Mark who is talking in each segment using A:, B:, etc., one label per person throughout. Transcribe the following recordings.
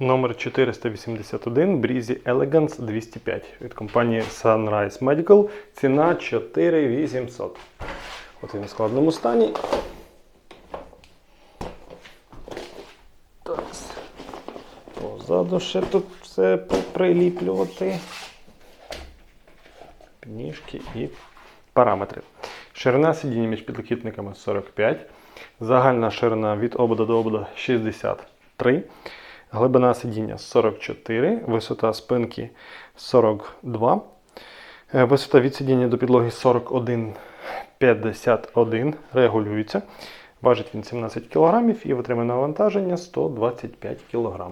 A: Номер 481 Breezy Elegance 205 від компанії Sunrise Medical. Ціна 4800. От він в складному стані. Так. Позаду ще тут все приліплювати. Підніжки і параметри. Ширина сидіння між підлокітниками 45. Загальна ширина від обода до обода 63. Глибина сидіння 44, висота спинки 42, е, висота від сидіння до підлоги 41,51, регулюється. Важить він 17 кг і витримує навантаження 125 кг.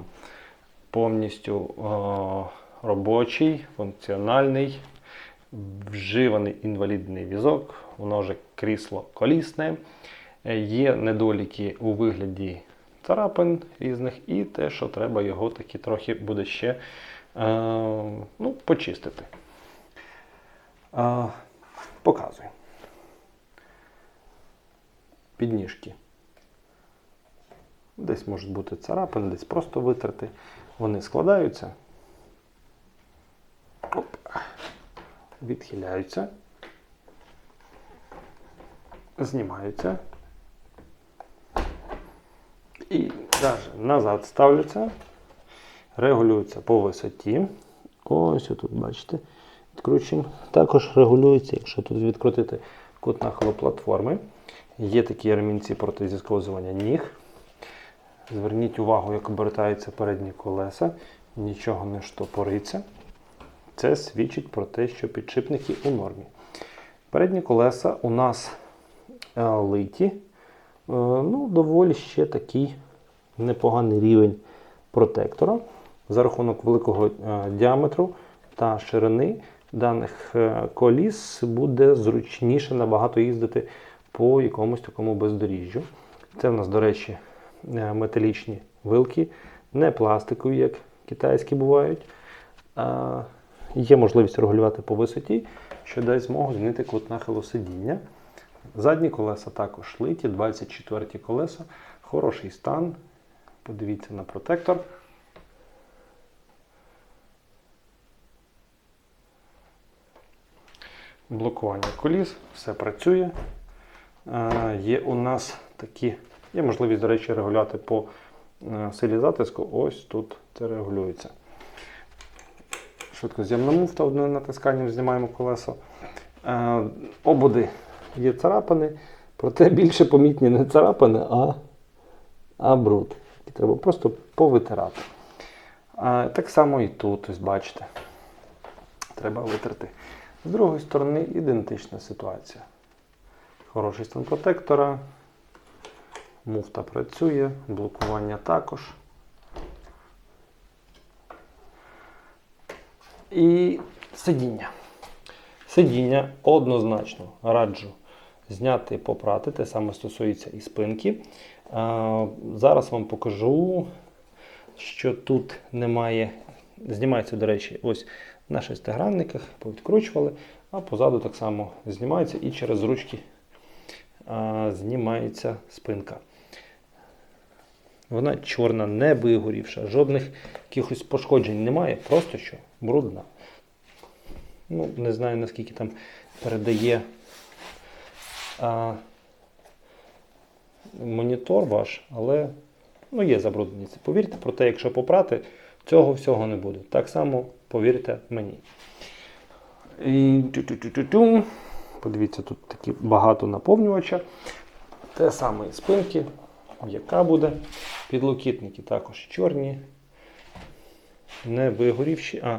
A: Повністю о, робочий, функціональний, вживаний інвалідний візок, вже крісло колісне. Е, Є недоліки у вигляді царапин різних, і те, що треба його таки трохи буде ще е, ну, почистити. Е, показую. Підніжки. Десь можуть бути царапини, десь просто витерти. Вони складаються. Оп. Відхиляються. Знімаються. І навіть назад ставляться, регулюються по висоті. Ось тут, бачите, відкручуємо. Також регулюється, якщо тут відкрутити кут нахилу платформи. Є такі ремінці проти зісковзування ніг. Зверніть увагу, як обертаються передні колеса, нічого не штопориться. Це свідчить про те, що підшипники у нормі. Передні колеса у нас е, литі. Е, ну, доволі ще такий непоганий рівень протектора. За рахунок великого е, діаметру та ширини даних е, коліс буде зручніше набагато їздити по якомусь такому бездоріжжю. Це в нас, до речі, металічні вилки, не пластикові, як китайські бувають. Є можливість регулювати по висоті, що дасть змогу змінити кут нахилу сидіння. Задні колеса також литі, 24 колеса, хороший стан. Подивіться на протектор. Блокування коліс, все працює. Е, Є у нас такі, є можливість, до речі, регулювати по е, силі затиску. Ось тут це регулюється. Швидкоз'ємна муфта одним натисканням знімаємо колесо. Е, Ободи є царапини, проте більше помітні не царапини, а, а бруд. І треба просто повитирати. А, так само і тут, ось бачите, треба витерти. З другої сторони ідентична ситуація. Хороший стан протектора, муфта працює, блокування також. І сидіння. Сидіння однозначно раджу зняти попрати. Те саме стосується і спинки. Зараз вам покажу, що тут немає. Знімається, до речі, ось на шестигранниках, повідкручували, а позаду так само знімається і через ручки знімається спинка. Вона чорна, не вигорівша, жодних якихось пошкоджень немає, просто що брудна. Ну, не знаю, наскільки там передає а, монітор ваш, але ну, є забрудненість. Повірте, проте, якщо попрати, цього всього не буде. Так само повірте мені. І. Подивіться, тут такі багато наповнювача. Те саме і спинки, яка буде. Підлокітники також чорні, не вигорівші. А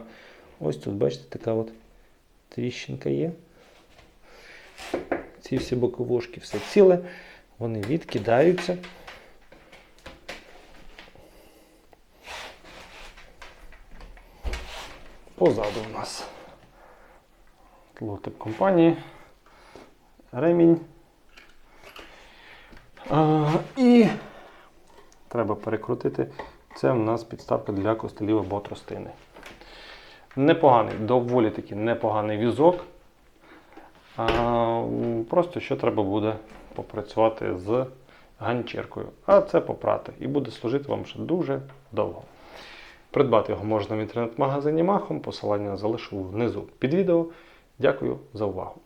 A: ось тут, бачите, така от тріщинка є. Ці всі боковушки все ціле, вони відкидаються. Позаду у нас лотип компанії, ремінь. А, і треба перекрутити. Це в нас підставка для костелів або тростини. Непоганий, доволі таки непоганий візок. Просто що треба буде попрацювати з ганчіркою. А це попрати. І буде служити вам ще дуже довго. Придбати його можна в інтернет-магазині Махом. Посилання залишу внизу під відео. Дякую за увагу.